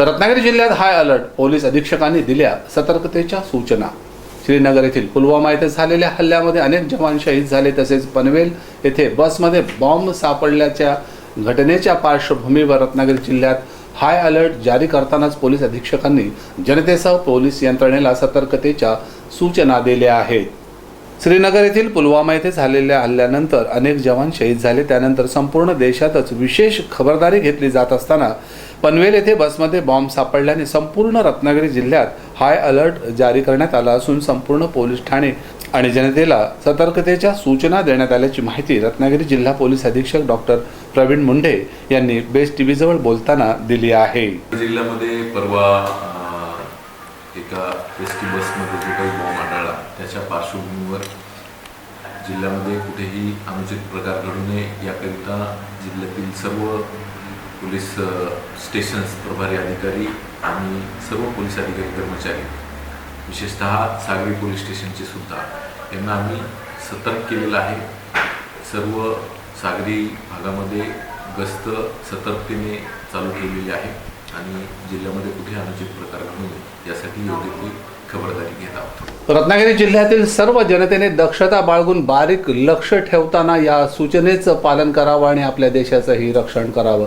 रत्नागिरी जिल्ह्यात high alert police अधीक्षकांनी दिल्या सतर्कतेच्या सूचना. श्रीनगर येथील पुलवामा येथे झालेल्या हल्ल्यामध्ये अनेक जवान शहीद झाले तसेच पनवेल येथे बसमध्ये बॉम्ब सापडल्याच्या घटनेच्या पार्श्वभूमीवर रत्नागिरी जिल्ह्यात हाय अलर्ट जारी करतानाच पोलीस अधीक्षकांनी जनतेसह पोलीस यंत्रणेला सतर्कतेच्या सूचना दिल्या आहेत. श्रीनगर येथील पुलवामा येथे झालेल्या हल्ल्यानंतर अनेक जवान शहीद झाले. त्यानंतर संपूर्ण देशातच विशेष खबरदारी घेतली जात असताना पनवेल येथे बसमध्ये बॉम्ब सापडल्याने संपूर्ण रत्नागिरी जिल्ह्यात हाय अलर्ट जारी करण्यात आला असून संपूर्ण पोलीस ठाणे आणि जनतेला सतर्कतेच्या सूचना देण्यात आल्याची माहिती रत्नागिरी जिल्हा पोलीस अधीक्षक डॉक्टर प्रवीण मुंढे यांनी बेस्ट टीव्हीजवळ बोलताना दिली आहे. जिल्ह्यामध्ये परवा एका एस टी बसमध्ये जो काही बॉम्ब आढळला त्याच्या पार्श्वभूमीवर जिल्ह्यामध्ये कुठेही अनुचित प्रकार घडू नये याकरिता जिल्ह्यातील सर्व पोलीस स्टेशन्स प्रभारी अधिकारी आणि सर्व पोलीस अधिकारी कर्मचारी विशेषतः सागरी पोलीस स्टेशनचे सुद्धा यांना आम्ही सतर्क केलेलं आहे. सर्व सागरी भागामध्ये गस्त सतर्कतेने चालू केलेली आहे आणि जिल्ह्यामध्ये कुठे अनुचित प्रकार घडू नये यासाठी योग्य ती खबरदारी घेत आहोत. रत्नागिरी जिल्ह्यातील सर्व जनतेने दक्षता बाळगून बारीक लक्ष ठेवताना या सूचनेचं पालन करावं आणि आपल्या देशाचंही रक्षण करावं.